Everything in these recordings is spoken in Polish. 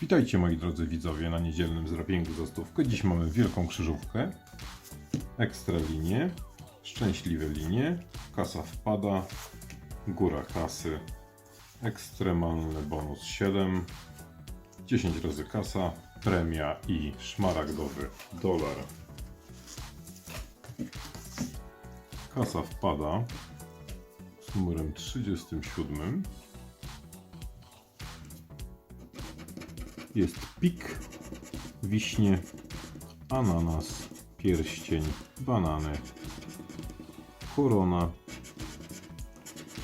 Witajcie moi drodzy widzowie na niedzielnym zrabięgu za stówkę. Dziś mamy wielką krzyżówkę, ekstra linie, szczęśliwe linie, kasa wpada, góra kasy, ekstremalny bonus 7, 10 razy kasa, premia i szmaragdowy dolar. Kasa wpada z numerem 37. Jest pik, wiśnie, ananas, pierścień, banany, korona,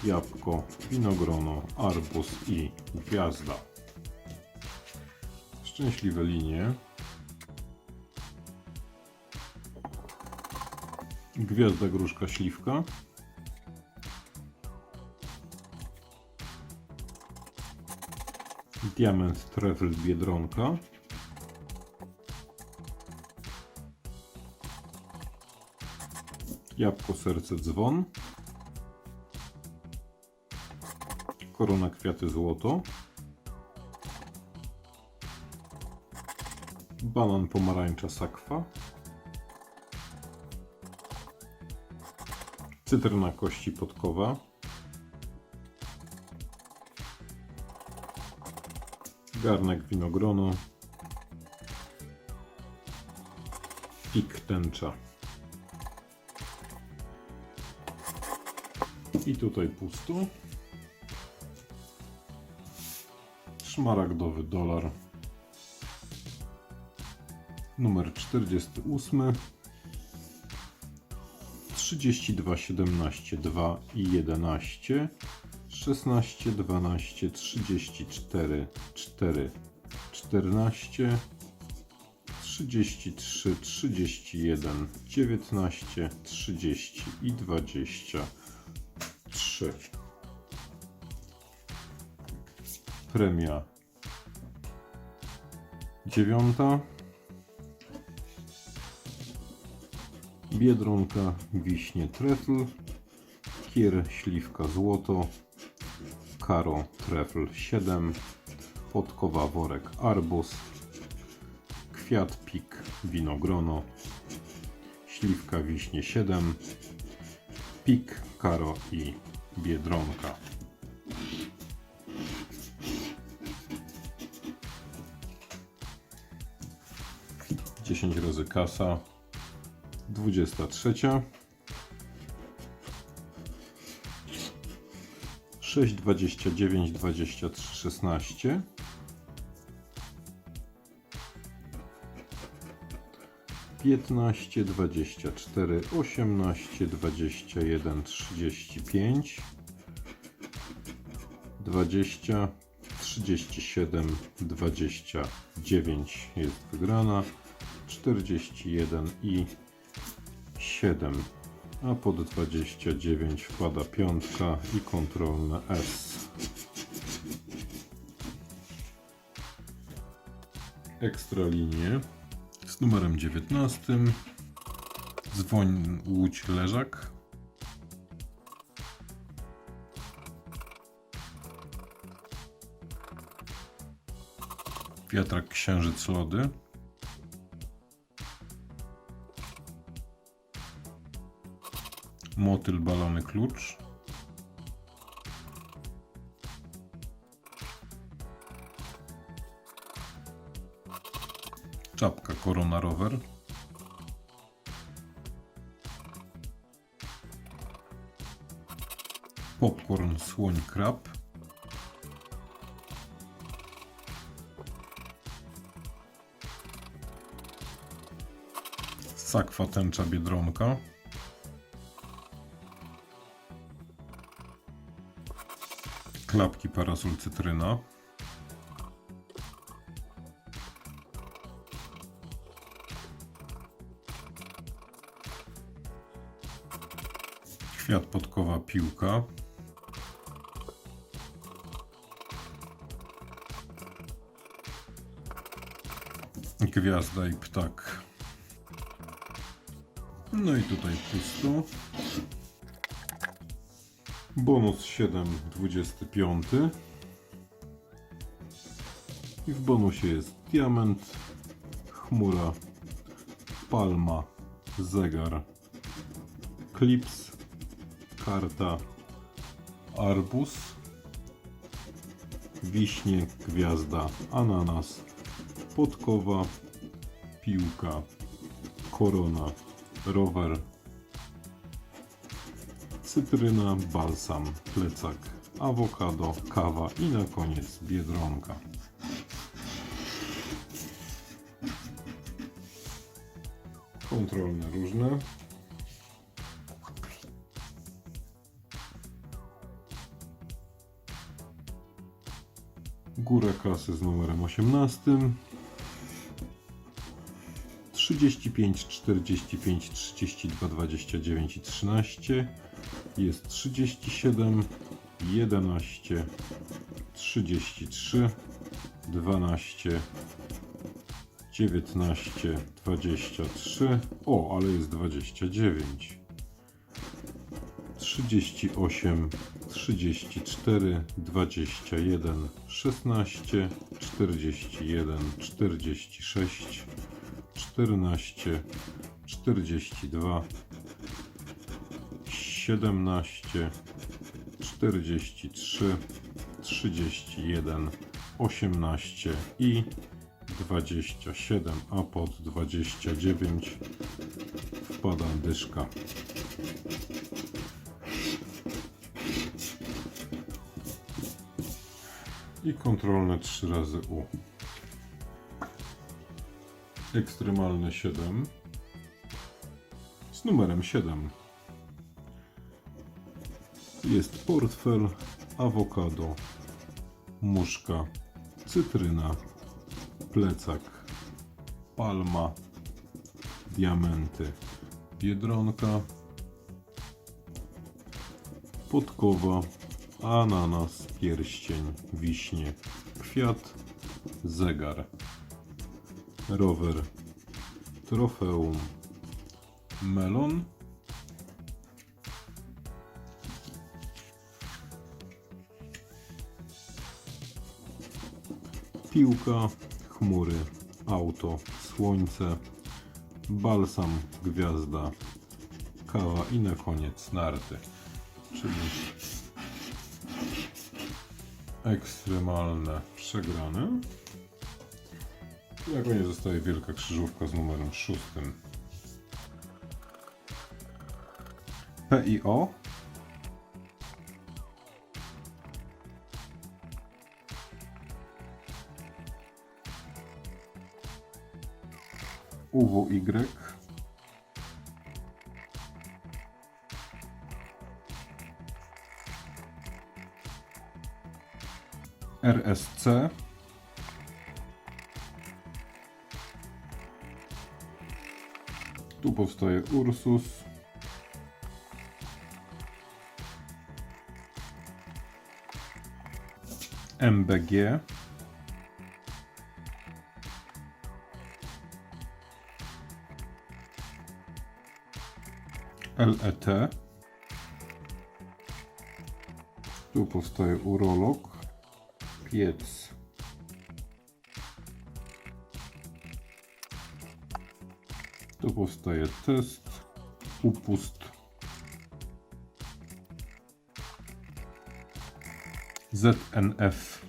jabłko, winogrono, arbuz i gwiazda. Szczęśliwe linie. Gwiazda, gruszka, śliwka. Diament, trefl, biedronka. Jabłko, serce, dzwon. Korona, kwiaty, złoto. Banan, pomarańcza, sakwa. Cytryna, kości, podkowa. Garnek winogrono, pik tęcza. I tutaj pusto. Szmaragdowy dolar. Numer 48. 32, 17, 2 i 11. 16, 12, 34, 4, 14, 33, 31, 19, 30 i 23. Premia dziewiąta. Biedronka, wiśnie, trefl, kier, śliwka, złoto, karo, trefl 7, podkowa, worek, arbuz, kwiat, pik, winogrono, śliwka, wiśnie 7, pik, karo i biedronka. Dziesięć razy kasa, dwudziesta trzecia. 6, 29, 23, 16. Piętnaście, dwadzieścia cztery, osiemnaście, dwadzieścia jeden, trzydzieści pięć, dwadzieścia, trzydzieści siedem, dwadzieścia dziewięć jest wygrana, czterdzieści jeden i siedem a pod 29 wpada piątka i kontrolne S. Ekstra linie z numerem 19. Dzwoń Łódź Leżak. Wiatrak Księżyc Lody. Motyl, balony, klucz. Czapka, korona, rower. Popcorn, słoń, krab. Sakwa, tęcza, biedronka. Klapki parasol cytryna. Kwiat podkowa piłka. Gwiazda i ptak. No i tutaj pusto. Bonus 7, 25. I w bonusie jest diament, chmura, palma, zegar, klips, karta, arbuz, wiśnie, gwiazda, ananas, podkowa, piłka, korona, rower, cytryna, balsam, plecak, awokado, kawa i na koniec biedronka. Kontrolne różne. Górę kasy z numerem 18. 35, 45, 32, 29 i 13. Jest 37, 11, 33, 12, 19, 23. O, ale jest 29. 38, 34, 21, 16, 41, 46, 14, 42, 17, 43, 31, 18 i 27, a pod 29 wpada dyszka. I kontrolne 3 razy U. Ekstremalne 7 z numerem 7. Jest portfel, awokado, muszka, cytryna, plecak, palma, diamenty, biedronka, podkowa, ananas, pierścień, wiśnie, kwiat, zegar, rower, trofeum, melon, piłka, chmury, auto, słońce, balsam, gwiazda, kawa i na koniec narty. Czyli ekstremalne przegrane. Na koniec zostaje wielka krzyżówka z numerem szóstym. P i O. UWY. RSC. Tu powstaje Ursus. MBG. LET. Tu powstaje urolog. Piec. Powstaje test. Upust. ZNF.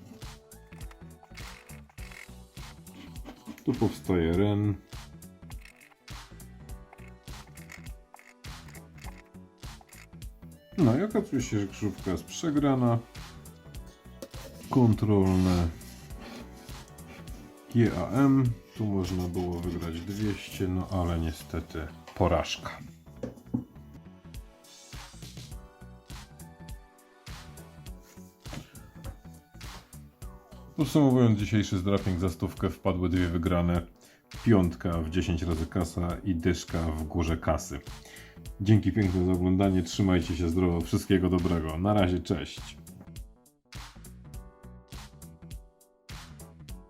Tu powstaje REN. No i okazuje się, że krzyżówka jest przegrana. Kontrolne GAM. Tu można było wygrać 200, no ale niestety porażka. Podsumowując dzisiejszy zdraping za stówkę wpadły dwie wygrane. Piątka w 10 razy kasa i dyszka w górze kasy. Dzięki piękne za oglądanie, trzymajcie się zdrowo, wszystkiego dobrego. Na razie, cześć.